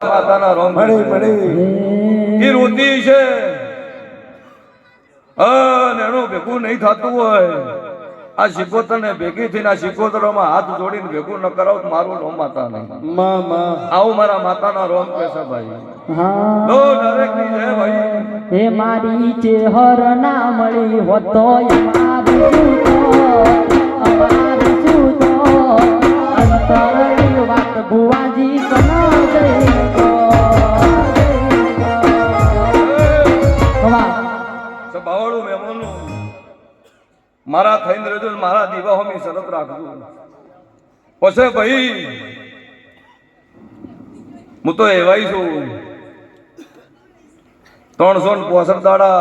માતાના રોમ મળી એ રોતી છે. અને એનું ભેગું નહીં થતું હોય. આ શિકોતર ને ભેગી થઈને આ શિકોતરોમાં હાથ જોડીને ભેગું ન કરાવ મારું રોમ માતા નહીં માં. આવું મારા માતાના રોમ કેસા છે ભાઈ. ની હે મારી ચેહર ના મળી હોતો મારા થઈને રહેજો મારા દીવાહોની શરત રાખજો. પછી ભાઈ હું તો એવાય છું. ત્રણસો ને પોસઠ દાડા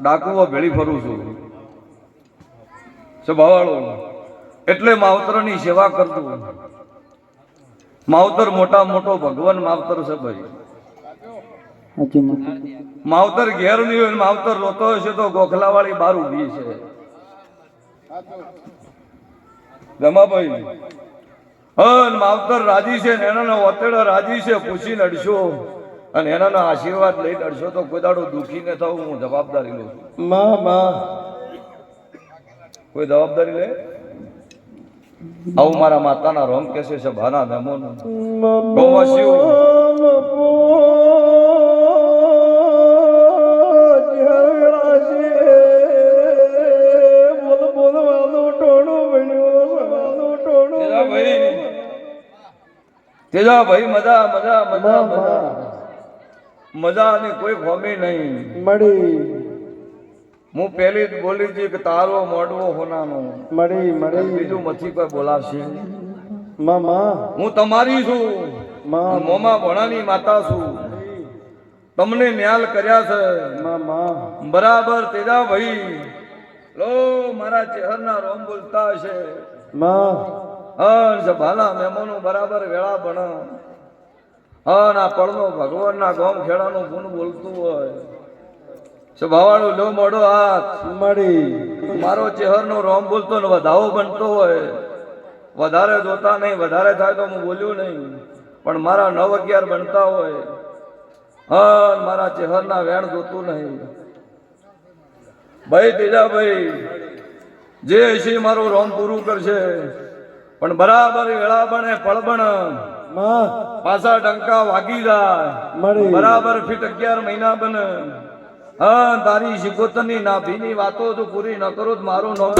ડાકુઓ ભેળી ફરું છું. સ્વભાવાળો એટલે માવતરની સેવા કરતું. માવતર મોટા મોટો ભગવાન માવતર છે ભાઈ. માવતર ઘેર નહીં હોય માવતર રોતો હશે તો ગોખલા વાળી બાર ઊભી છે. રમાભાઈ હન માવતર રાજી છે ને એના ઓતેડા રાજી છે પૂછી નડશો અને એના આશીર્વાદ લઈ નડશો તો કોઈ દાડો દુખી ન થવું હું જવાબદારી લઉં છું. માં માં. કોઈ જવાબદારી લે? આવું મારા માતાના રોમ કેસે છે ભાના નમોનું ગૌવાસીઓ. તેજા ભાઈ મજા મજા મજા મજા. મજા. અને કોઈ ખોમી નહીં. મળી. હું પહેલી જ બોલી હતી કે તારો મોડવો હોનાનો. મળી મળી. બીજું મથી પર બોલાશે માં માં. હું તમારી છું. મા મોમા ભણાની માતા છું. તમને ન્યાલ કર્યા છે. માં માં. બરાબર તેજા ભાઈ લો મારા ચહેરના રોમ બોલતા હશે. માં. હન ભાલા મહેમાનો બરાબર વેળા ભણ. અન આ પડનો ભગવાનના ગોમ ખેડાનું ગુણ બોલતું હોય. સ્વભાવાળું લો મોડો હાથ. મળી મારો ચહેરનો રોમ બોલતો ને વધાવો બનતો હોય. વધારે જોતા નહીં વધારે થાય તો હું બોલ્યું નહીં. પણ મારા નવ અગિયાર બનતા હોય. હન મારા ચહેરના વેણ જોતું નહીં. ભાઈ તેજા ભાઈ જે છે મારું રોમ પૂરું કરશે. પણ બરાબર વેળાબણે પળબણ પાછા ડંકા વાગી જાય. બરાબર ફીટ અગિયાર મહિના બને. હા તારી શિકોતની નાભીની વાતો તું પૂરી ન કરો મારું નામ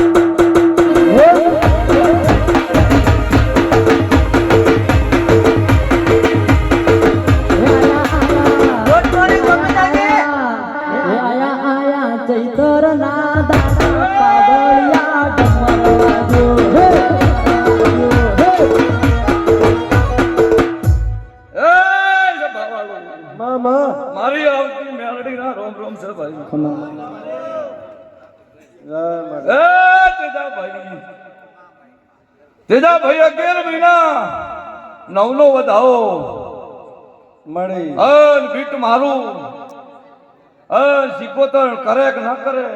તેજા ભાઈ અગિયાર મહિના. નવનો વધાવો. મળી. અન બીટ મારું. અન શિકોતર કરે કે ન કરે.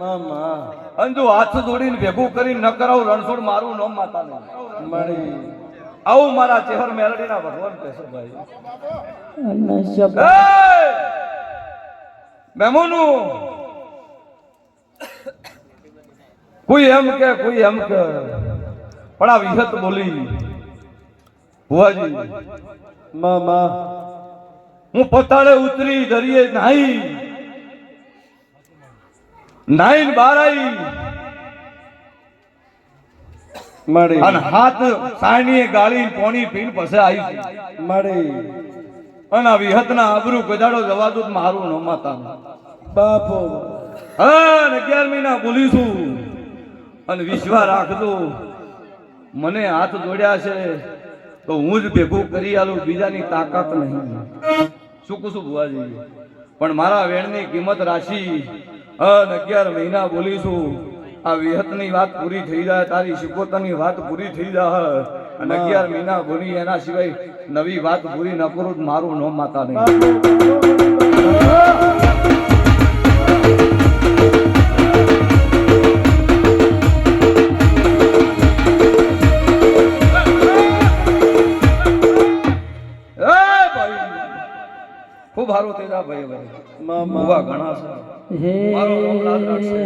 માં માં જો હાથ જોડીને ભેગું કરીને ન કરાવ રણછોડ મારું ન માતા મળી. આવું મારા ચહેર મેલડીના ભગવાન કહેશે ભાઈ. મહેમાનો કોઈ એમ કે કોઈ એમ કે. પણ આ વિહત બોલી. ભુવાજી માં માં હું પતાળે ઉતરી દરિયે નાહી. નાઈન બાર આવી. મળી અને હાથ સાણીએ ગાળી પોણી પીન પછી આવી. મળી અને આ વિહતના આબરૂ ગજાડો જવા દો મારું ન માતા બાપો. હા અગિયાર મહિના બોલીશું અને વિશ્વા રાખજો. મને હાથ જોડ્યા છે તો હું જ ભેગું કરી આલું બીજાની તાકાત નહીં. શું કહું છું બુવાજી પણ મારા વેણની કિંમત રાશી અન અગિયાર મહિના બોલીશું આ વિહતની વાત પૂરી થઈ જાય તારી શિકોતરની વાત પૂરી થઈ જાય. અને અગિયાર મહિના ભૂલી એના સિવાય નવી વાત પૂરી ન કરું મારું નો માતા નહીં. ખૂબ સારું તેજા ભાઈ ભાઈ ઘણા છે. મારો નામ લાલ રાખશે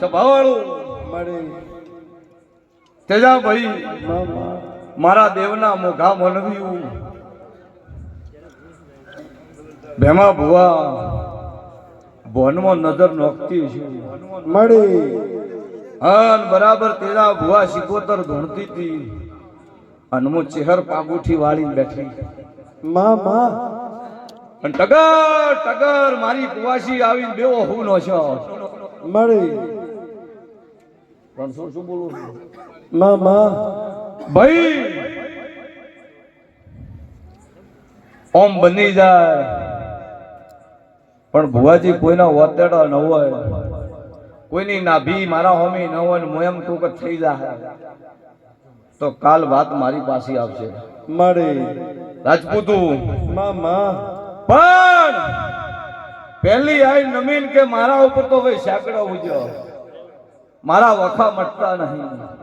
સભાવાળું. મળી તેજા ભાઈ મારા દેવના મોઘા મનવ્યું ભેમા ભુવા ભવનમાં નજર નોખતી છે. મળી અન બરાબર તેરા ભુવા શિકોતર ધૂણતી હતી. અને હું ચહેર પાગુઠી વાળી બેઠી. મામા. અને ટગર ટગર મારી કુવાસી આવીને બેવો હું નો છો. મળી. પણ શું શું બોલું મામા. ભાઈ! ઓમ બની જાય. પણ ભુવાજી કોઈના વતેડા ન હોય. કોઈની નાભી મારા હોમી ન હોય ને મોયમ એમ કહું કે થઈ જાય. તો કાલ વાત મારી પાસે આવશે. મારી રાજપૂતું. મામા. પણ પહેલી આઈ નમીન કે મારા ઉપર તો ભાઈ સાંકડો ઉજ્યો. મારા વખા મટતા નહીં.